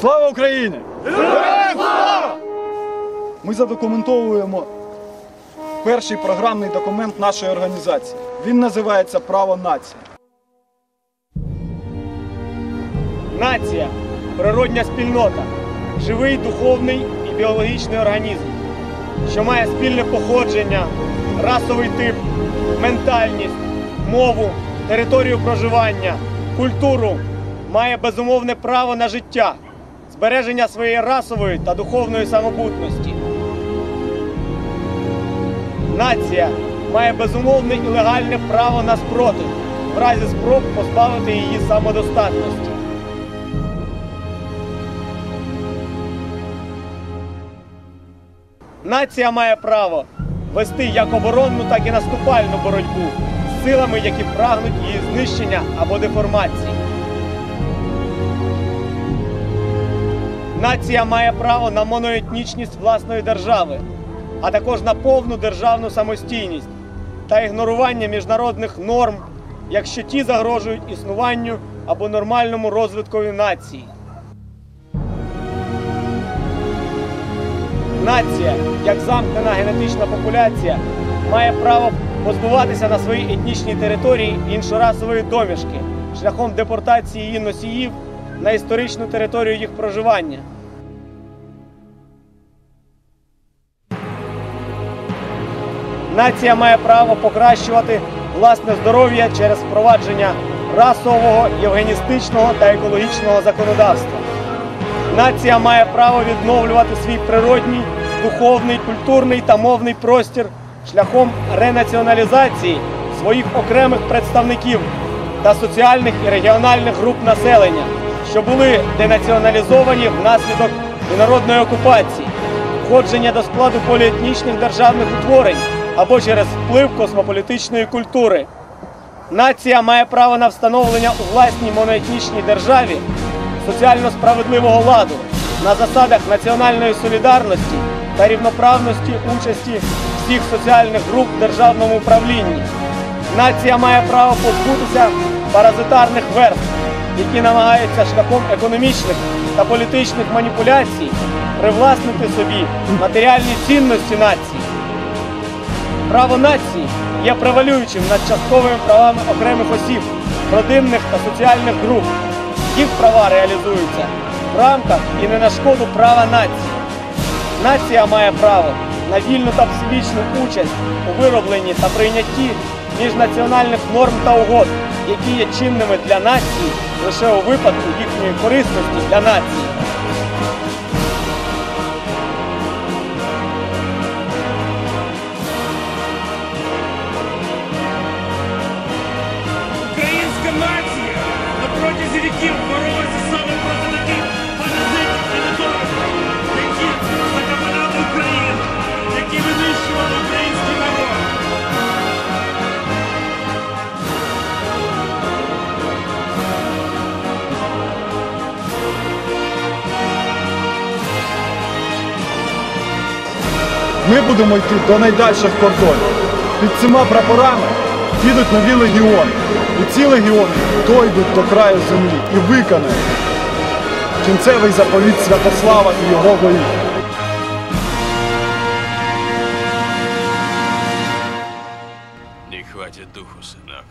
Слава Україні! Ми задокументовуємо перший програмний документ нашої організації. Він називається Право нації. Нація природня спільнота, живий духовний і біологічний організм, що має спільне походження, расовий тип, ментальність, мову, територію проживання, культуру, має безумовне право на життя, збереження своєї расової та духовної самобутності. Нація має безумовне і легальне право на спротив в разі спроб позбавити її самодостатності. Нація має право вести як оборонну, так і наступальну боротьбу з силами, які прагнуть її знищення або деформації. Нація має право на моноетнічність власної держави, а також на повну державну самостійність та ігнорування міжнародних норм, якщо ті загрожують існуванню або нормальному розвиткові нації. Нація, як замкнена генетична популяція, має право позбуватися на своїй етнічній території іншорасової домішки шляхом депортації її носіїв на історичну територію їх проживання. Нація має право покращувати власне здоров'я через впровадження расового, євгеністичного та екологічного законодавства. Нація має право відновлювати свій природній, духовний, культурний та мовний простір шляхом ренаціоналізації своїх окремих представників та соціальних і регіональних груп населення, що були денаціоналізовані внаслідок інородної окупації, входження до складу поліетнічних державних утворень або через вплив космополітичної культури. Нація має право на встановлення у власній моноетнічній державі соціально справедливого ладу на засадах національної солідарності та рівноправності участі всіх соціальних груп в державному управлінні. Нація має право позбутися паразитарних верств, які намагаються шляхом економічних та політичних маніпуляцій привласнити собі матеріальні цінності нації. Право нації є превалюючим над частковими правами окремих осіб, родинних та соціальних груп. Їх права реалізуються в рамках і не на шкоду права нації. Нація має право на вільну та всебічну участь у виробленні та прийнятті міжнаціональних норм та угод, які є чинними для нації лише у випадку їхньої корисності для нації. Українська нація на протязі віків боролася саме проти таких Ми будемо йти до найдальших кордонів. Під цими прапорами підуть нові легіони. І ці легіони дойдуть до краю землі і виконають кінцевий заповіт Святослава і його воїв. Не хватит духу, сынок.